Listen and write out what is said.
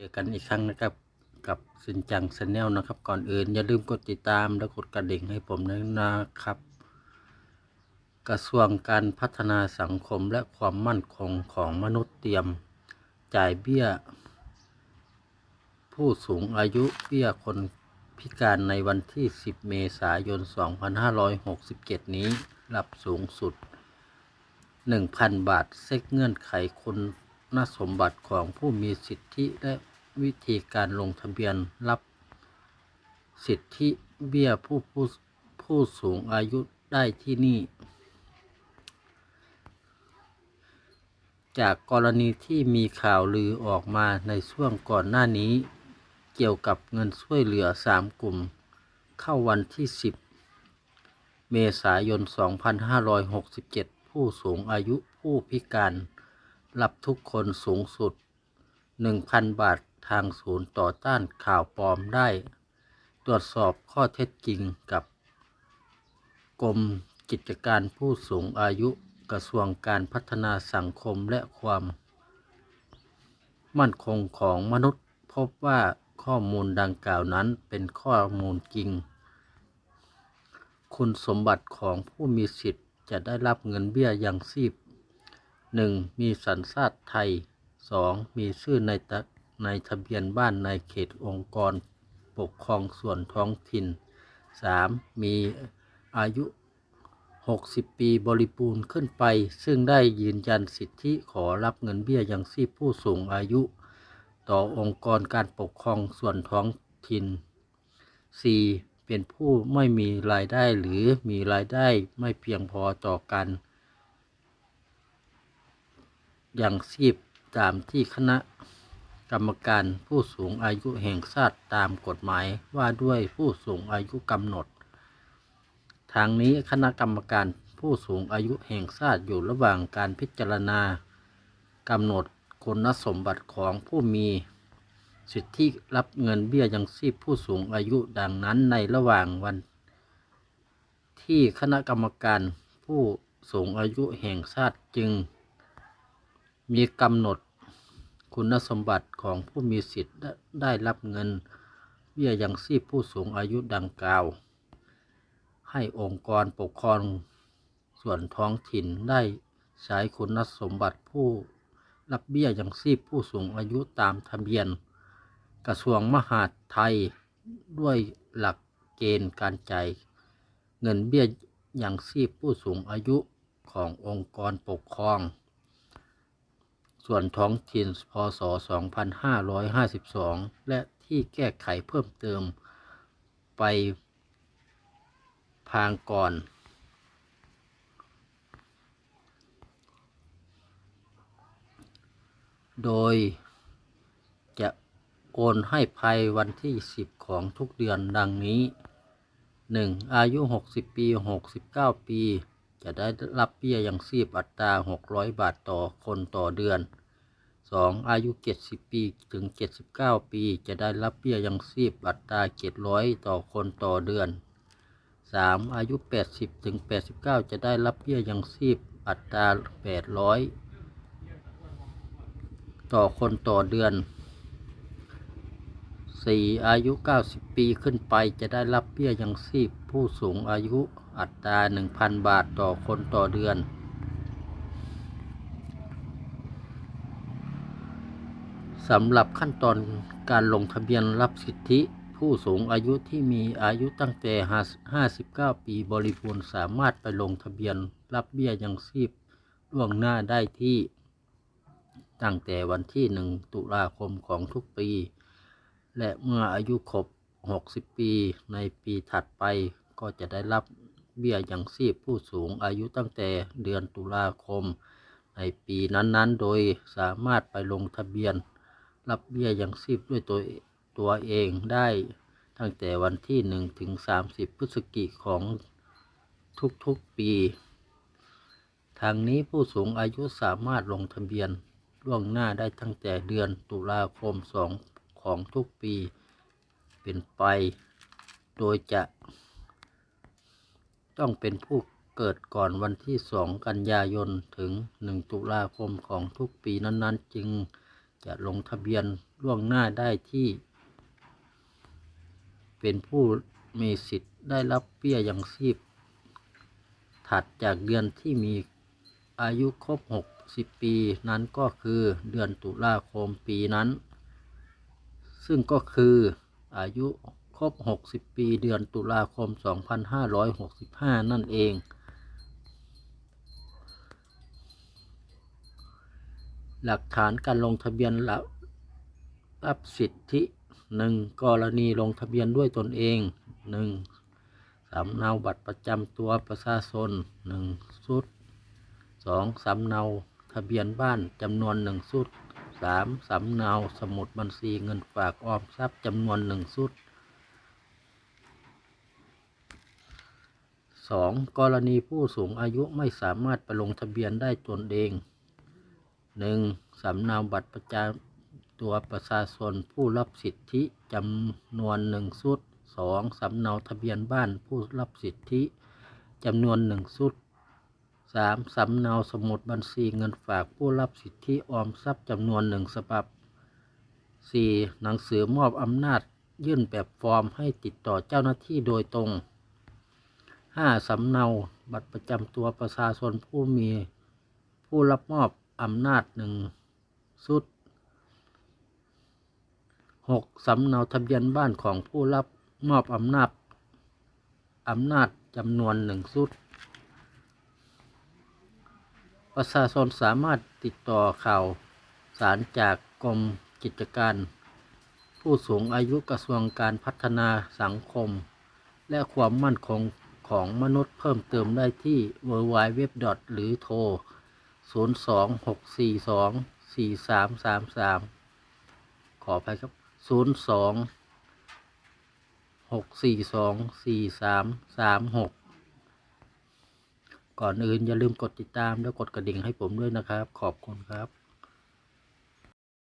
เจอกันอีกครั้งนะครับกับสินจังชาแนลนะครับ ก่อนอื่นอย่าลืมกดติดตามและกดกระดิ่งให้ผมด้วยนะครับ กระทรวงการพัฒนาสังคมและความมั่นคงของมนุษย์เตรียม จ่ายเบี้ย ผู้สูงอายุเบี้ยคนพิการในวันที่ 10 เมษายน 2567 นี้รับสูงสุด 1,000 บาทเซ็กเงื่อนไขคุ ณสมบัติของผู้มีสิทธิและวิธีการลงทะเบียนรับสิทธิเบี้ยผู้ผู้ผู้สูงอายุได้ที่นี่ จากกรณีที่มีข่าวลือออกมาในช่วงก่อนหน้านี้ เกี่ยวกับเงินช่วยเหลือ 3 กลุ่ม เข้าวันที่ 10 เมษายน 2567 ผู้สูงอายุผู้พิการ รับทุกคนสูงสุด 1,000 บาททางศูนย์ต่อต้านข่าวปลอมได้ ตรวจสอบข้อเท็จจริงกับ กรมกิจการผู้สูงอายุกระทรวงการพัฒนาสังคมและความ มั่นคงของมนุษย์พบว่าข้อมูลดังกล่าวนั้นเป็นข้อมูลจริง คุณสมบัติของผู้มีสิทธิ์จะได้รับเงินเบี้ยยังชีพ 1. มีสัญชาติไทย 2. มีชื่อในตะในทะเบียนบ้านในเขตองค์กร ปกครองส่วนท้องถิ่น 3. มีอายุ 60 ปีบริบูรณ์ขึ้นไป ซึ่งได้ยืนยันสิทธิขอรับเงินเบี้ยยังชีพผู้สูงอายุ ต่อองค์กรการปกครองส่วนท้องถิ่น 4. เป็นผู้ไม่มีรายได้หรือมีรายได้ไม่เพียงพอต่อการ ยังชีพตามที่คณะกรรมการผู้สูงอายุแห่งชาติตามกฎหมายว่าด้วยผู้สูงอายุกำหนด ทางนี้คณะกรรมการผู้สูงอายุแห่งชาติอยู่ระหว่างการพิจารณากำหนดคุณสมบัติของผู้มี สิทธิรับเงินเบี้ยยังชีพผู้สูงอายุดังนั้นในระหว่างวัน ที่คณะกรรมการผู้สูงอายุแห่งชาติจึง มีกำหนดคุณสมบัติของผู้มีสิทธิ์ได้รับเงินเบี้ยยังชีพผู้สูงอายุดังกล่าว ให้องค์กรปกครองส่วนท้องถิ่นได้ใช้คุณสมบัติผู้รับเบี้ยยังชีพผู้สูงอายุตามทะเบียน กระทรวงมหาดไทยด้วยหลักเกณฑ์การจ่ายเงินเบี้ยยังชีพผู้สูงอายุขององค์กรปกครอง ส่วนท้องถิ่นพศ 2552 และที่แก้ไขเพิ่มเติมไปพางก่อน โดยจะโอนให้ภายวันที่ 10 ของทุกเดือนดังนี้ 1. อายุ 60 ปี 69 ปี จะได้รับเบี้ยยังชีพอัตรา 600 บาทต่อคนต่อเดือน 2. อายุ70ปีถึง79ปี จะได้รับเบี้ยยังชีพอัตรา700ต่อคนต่อเดือน 3. อายุ80ถึง89จะได้รับเบี้ยยังชีพอัตรา800ต่อคนต่อเดือน 4. อายุ 90 ปีขึ้นไปจะได้รับเบี้ยยังชีพผู้สูงอายุอัตรา 1,000 บาทต่อคนต่อเดือน สำหรับขั้นตอนการลงทะเบียนรับสิทธิผู้สูงอายุที่มีอายุตั้งแต่ 59 ปีบริบูรณ์สามารถไปลงทะเบียนรับเบี้ยยังชีพล่วงหน้าได้ที่ ตั้งแต่วันที่ 1 ตุลาคมของทุกปี และเมื่ออายุครบ 60 ปีในปีถัดไปก็จะได้รับเบี้ยยังชีพผู้สูงอายุตั้งแต่เดือนตุลาคม ในปีนั้นๆ โดยสามารถไปลงทะเบียน รับเบี้ยยังชีพด้วยตัวตัวเองได้ตั้งแต่วันที่1ถึง30พฤศจิกของทุกๆปี ทางนี้ผู้สูงอายุสามารถลงทะเบียนล่วงหน้าได้ตั้งแต่เดือนตุลาคม2ของทุกปีเป็นไป โดยจะ ต้องเป็นผู้เกิดก่อนวันที่ 2 กันยายน ถึง 1 ตุลาคมของทุกปีนั้น ๆ จึง จะลงทะเบียนล่วงหน้าได้ที่ เป็นผู้มีสิทธิ์ได้รับเบี้ยยังชีพ ถัดจากเดือนที่มีอายุครบ 60 ปีนั้นก็คือเดือนตุลาคมปีนั้น ซึ่งก็คืออายุครบ 60 ปี เดือนตุลาคม 2565 นั่นเอง หลักฐานการลงทะเบียนรับรับสิทธิหนึ่งกรณีลงทะเบียนด้วยตนเองหนึ่งสำเนาบัตรประจำตัวประชาชนหนึ่งชุดสองสำเนาทะเบียนบ้านจำนวนหนึ่งชุดสามสำเนาสมุดบัญชีเงินฝากออมทรัพย์จำนวนหนึ่งชุดสองกรณีผู้สูงอายุไม่สามารถไปลงทะเบียนได้ตนเอง หนึ่งสำเนาบัตรประจำตัวประชาชนผู้รับสิทธิจำนวนหนึ่งชุดสองสำเนาทะเบียนบ้านผู้รับสิทธิจำนวนหนึ่งชุดสามสำเนาสมุดบัญชีเงินฝากผู้รับสิทธิออมทรัพย์จำนวนหนึ่งฉบับสี่หนังสือมอบอำนาจยื่นแบบฟอร์มให้ติดต่อเจ้าหน้าที่โดยตรงห้าสำเนาบัตรประจำตัวประชาชนผู้มีผู้รับมอบ อำนาจหนึ่งชุดหกสำเนาทะเบียนบ้านของผู้รับมอบอำนาจอำนาจจำนวนหนึ่งชุด ประชาชนสามารถติดต่อข่าวสารจากกรมกิจการ ผู้สูงอายุกระทรวงการพัฒนาสังคม และความมั่นคงของมนุษย์เพิ่มเติมได้ที่ w w w หรือโทร 0 2 6 4 2 4 3 3 3ขออภัยครับ0 2 6 4 2 4 3 3 6ก่อนอื่นอย่าลืมกดติดตามและกดกระดิ่งให้ผมด้วยนะครับ ขอบคุณครับ